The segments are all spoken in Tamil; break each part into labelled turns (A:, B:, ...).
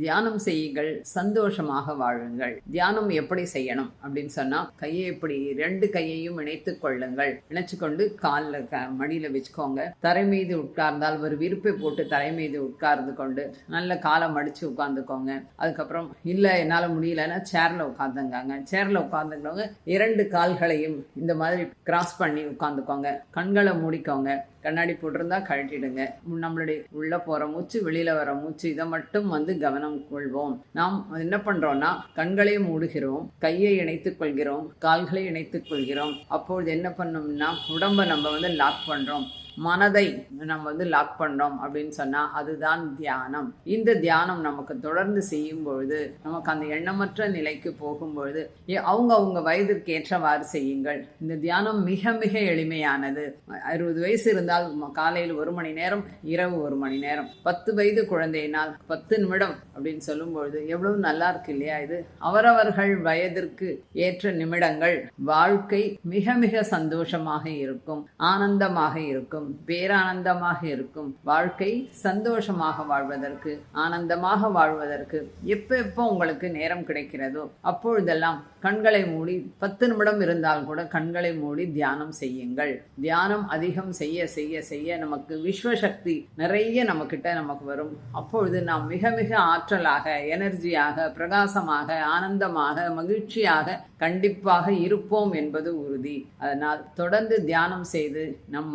A: தியானம் செய்யுங்கள் சந்தோஷமாக வாழுங்கள். தியானம் எப்படி செய்யணும் அப்படின்னு சொன்னா கையை இப்படி ரெண்டு கையையும் இணைத்துக் கொள்ளுங்கள். இணைச்சு கொண்டு காலில் க மடியில வச்சுக்கோங்க. தரை மீது உட்கார்ந்தால் ஒரு விருப்பை போட்டு தரை மீது உட்கார்ந்து கொண்டு நல்ல காலை மடிச்சு உட்கார்ந்துக்கோங்க. அதுக்கப்புறம் இல்ல என்னால முடியலன்னா சேர்ல உட்காந்துங்காங்க சேர்ல உட்காந்துக்கிறவங்க இரண்டு கால்களையும் இந்த மாதிரி கிராஸ் பண்ணி உட்காந்துக்கோங்க கண்களை மூடிக்கோங்க. கண்ணாடி போட்டிருந்தா கழட்டிடுங்க. நம்மளுடைய உள்ள போற மூச்சு வெளியில வர மூச்சு இதை மட்டும் வந்து கவனம் கொள்வோம். நாம் என்ன பண்றோம்னா கண்களை மூடுகிறோம் கையை இணைத்துக் கொள்கிறோம் கால்களை இணைத்துக் கொள்கிறோம். அப்பொழுது என்ன பண்ணோம்னா உடம்ப நம்ம வந்து லாக் பண்றோம். மனதை நம்ம வந்து லாக் பண்ணோம் அப்படின்னு சொன்னா அதுதான் தியானம். இந்த தியானம் நமக்கு தொடர்ந்து செய்யும் பொழுது நமக்கு அந்த எண்ணமற்ற நிலைக்கு போகும்பொழுது ஏ- அவங்க அவங்க வயதிற்கு ஏற்றவாறு செய்யுங்கள். இந்த தியானம் மிக மிக எளிமையானது. அறுபது வயசு இருந்தால் காலையில் ஒரு மணி நேரம் இரவு ஒரு மணி நேரம். பத்து வயது குழந்தையினால் பத்து நிமிடம் அப்படின்னு சொல்லும்பொழுது எவ்வளவு நல்லா இருக்கு இல்லையா இது? அவரவர்கள் வயதிற்கு ஏற்ற நிமிடங்கள் வாழ்க்கை மிக மிக சந்தோஷமாக இருக்கும் ஆனந்தமாக இருக்கும். பேரானந்தமாக இருக்கும் வாழ்க்கை சந்தோஷமாக வாழ்வதற்கு ஆனந்தமாக வாழ்வதற்கு எப்ப எப்போ உங்களுக்கு நேரம் கிடைக்கிறதோ அப்பொழுதெல்லாம் கண்களை மூடி பத்து நிமிடம் இருந்தால் கூட கண்களை மூடி தியானம் செய்யுங்கள். தியானம் அதிகம் செய்ய செய்ய செய்ய நமக்கு விஸ்வசக்தி நிறைய நம்மக்கிட்ட நமக்கு வரும். அப்பொழுது நாம் மிக மிக ஆற்றலாக எனர்ஜியாக பிரகாசமாக ஆனந்தமாக மகிழ்ச்சியாக கண்டிப்பாக இருப்போம் என்பது உறுதி. அதனால் தொடர்ந்து தியானம் செய்து நம்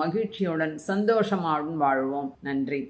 A: மகிழ்ச்சியுடன் சந்தோஷமாகவும் வாழ்வோம். நன்றி.